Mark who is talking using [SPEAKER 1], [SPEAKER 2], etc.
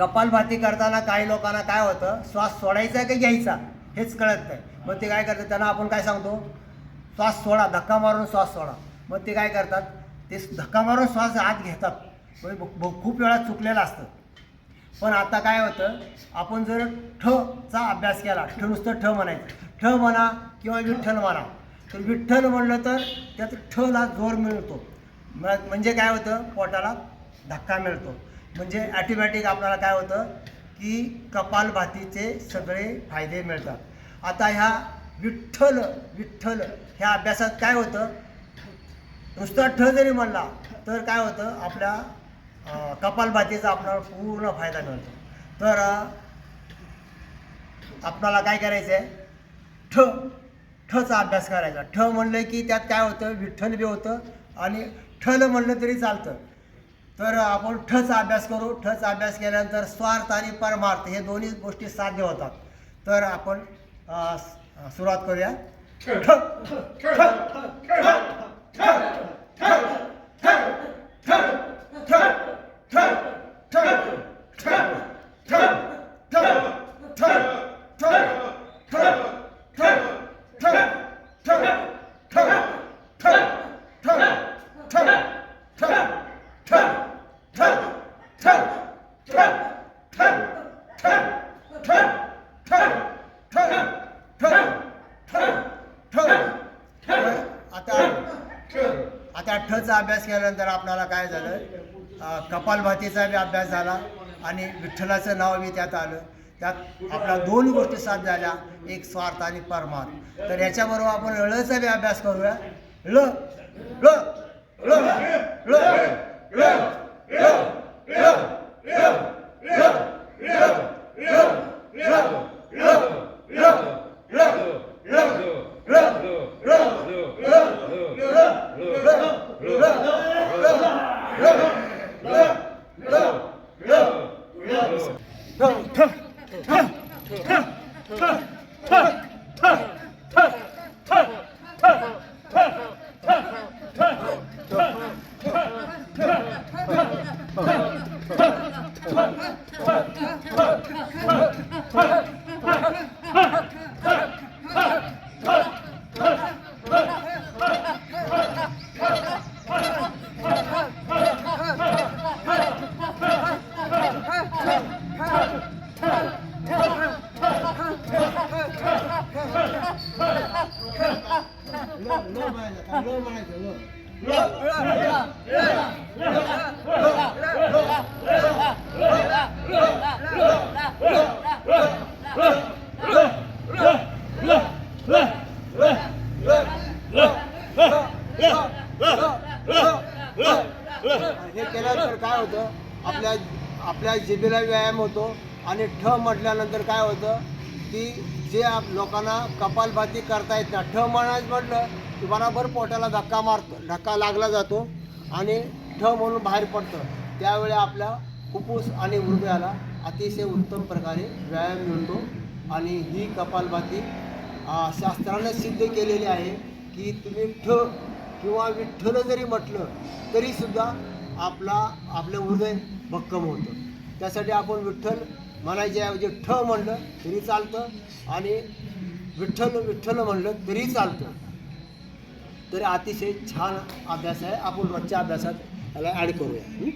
[SPEAKER 1] कपालभाती करताना काही लोकांना काय होतं? श्वास सोडायचा की घ्यायचा? हेच कळत नाही. मग ते काय करतात? त्यांना आपण काय सांगतो? श्वास सोडा धक्का मारून श्वास सोडा. मग ते काय करतात? ते धक्का मारून श्वास आत घेतात. म्हणजे खूप वेळा चुकलेलं असतं. पण आता काय होतं? आपण जर ठ चा अभ्यास केला ठ नुसतं ठ म्हणायचं. ठ म्हणा किंवा विठ्ठल म्हणा. तर विठ्ठल म्हणलं तर त्यात ठला जोर मिळतो. म्हणजे काय होतं? पोटाला धक्का मिळतो. म्हणजे ॲटोमॅटिक आपल्याला काय होतं की कपालभातीचे सगळे फायदे मिळतात. आता ह्या विठ्ठल विठ्ठल ह्या अभ्यासात काय होतं? नुसता ठ जरी म्हणला तर काय होतं? आपल्या कपालभातीचा आपल्याला पूर्ण फायदा मिळतो. तर आपणाला आपल्याला काय करायचं आहे ठ ठचा अभ्यास करायचा. ठ म्हणलं की त्यात काय होतं? विठ्ठल बी होतं आणि ठल म्हणलं तरी चालतं. तर आपण ठच अभ्यास करू. ठच अभ्यास केल्यानंतर स्वार्थ आणि परमार्थ हे दोन्ही गोष्टी साध्य होतात. तर आपण अं, स- सुरुवात करूया. आता आता ठचा अभ्यास केल्यानंतर आपल्याला काय झालं कपालभातीचा बी अभ्यास झाला आणि विठ्ठलाचं नाव बी त्यात आलं त्यात आपल्या दोन गोष्टी साथ झाल्या एक स्वार्थ आणि परमार्थ तर याच्याबरोबर आपण ळचा बी अभ्यास करूया ल ळ ळ 렴! 렴! Look! हे केल्यानंतर काय होतं? आपल्या आपल्या जिभेला व्यायाम होतो आणि ठ म्हटल्यानंतर काय होतं? की जे आप लोकांना कपालभाती करता येत ना ठ म्हणायचं म्हटलं की बराबर पोटाला धक्का मारतो धक्का लागला जातो आणि ठ म्हणून बाहेर पडतं. त्यावेळी आपल्या फुफ्फुस आणि हृदयाला अतिशय उत्तम प्रकारे व्यायाम मिळतो आणि ही कपालभाती शास्त्राने सिद्ध केलेली आहे की तुम्ही ठ किंवा विठ्ठल जरी म्हटलं तरीसुद्धा आपला आपलं हृदय भक्कम होतं. त्यासाठी आपण विठ्ठल म्हणायच्या ऐवजी ठ म्हणलं तरी चालतं आणि विठ्ठल विठ्ठल म्हणलं तरी चालतं. तर अतिशय छान अभ्यास आहे. आपण रोजच्या अभ्यासात याला ॲड करूया.